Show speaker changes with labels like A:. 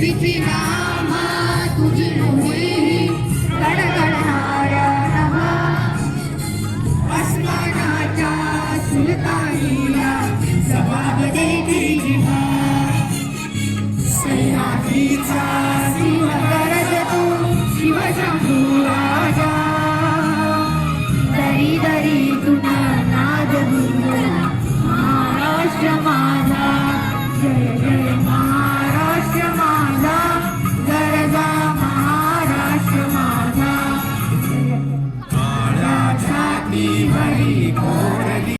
A: तिची नामा तुझी भूमी कडकडणाऱ्या नवा अस्मानाच्या सुलतानीला शिव दरी दरी नाद महाराष्ट्र மறி போரடி